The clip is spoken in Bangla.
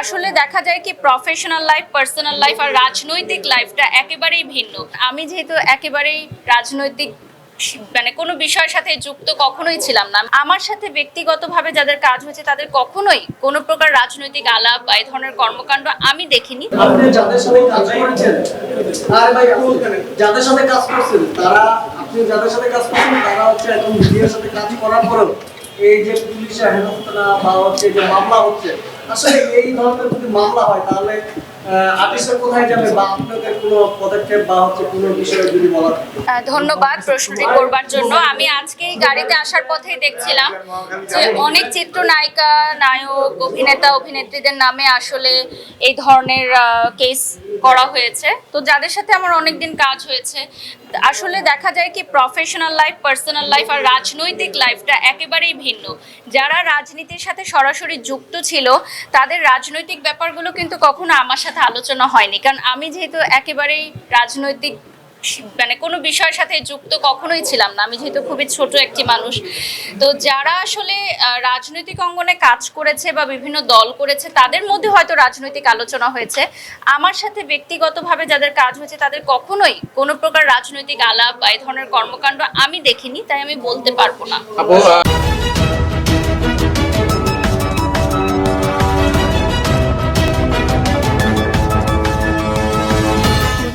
আসলে দেখা যায় কি প্রফেশনাল লাইফ পার্সোনাল লাইফ আর রাজনৈতিক লাইফটা একেবারেই ভিন্ন। আমি যেহেতু একেবারেই রাজনৈতিক মানে কোনো বিষয়ের সাথে যুক্ত কখনোই ছিলাম না। আমার সাথে ব্যক্তিগতভাবে যাদের কাজ হয়েছে, তাদের কখনোই কোনো প্রকার রাজনৈতিক আলাপ বা এই ধরনের কর্মকাণ্ড আমি দেখিনি। এই যে পুলিশের হেনস্থা বা হচ্ছে যে মামলা হচ্ছে আসলে এই ধরনের যদি মামলা হয়, তাহলে ধন্যবাদ প্রশ্নটি করবার জন্য। আমি আজকে এই গাড়িতে আসার পথেই দেখছিলাম যে অনেক চিত্রনায়িকা, নায়ক, অভিনেতা, অভিনেত্রীদের নামে আসলে এই ধরনের কেস করা হয়েছে। তো যাদের সাথে আমার অনেকদিন কাজ হয়েছে, আসলে দেখা যায় কি প্রফেশনাল লাইফ পার্সোনাল লাইফ আর রাজনৈতিক লাইফটা একেবারেই ভিন্ন। যারা রাজনীতির সাথে সরাসরি যুক্ত ছিল তাদের রাজনৈতিক ব্যাপারগুলো কিন্তু কখনো আমার সাথে আলোচনা হয়নি। কারণ আমি যেহেতু একেবারেই রাজনৈতিক মানে কোনো বিষয়ের সাথে যুক্ত কখনোই ছিলাম না। আমি যেহেতু খুবই ছোট একটি মানুষ। তো যারা আসলে রাজনৈতিক অঙ্গনে কাজ করেছে বা বিভিন্ন দল করেছে, তাদের মধ্যে হয়তো রাজনৈতিক আলোচনা হয়েছে। আমার সাথে ব্যক্তিগতভাবে যাদের কাজ হয়েছে, তাদের কখনোই কোনো প্রকার রাজনৈতিক আলাপ বা এই ধরনের কর্মকাণ্ড আমি দেখিনি, তাই আমি বলতে পারব না।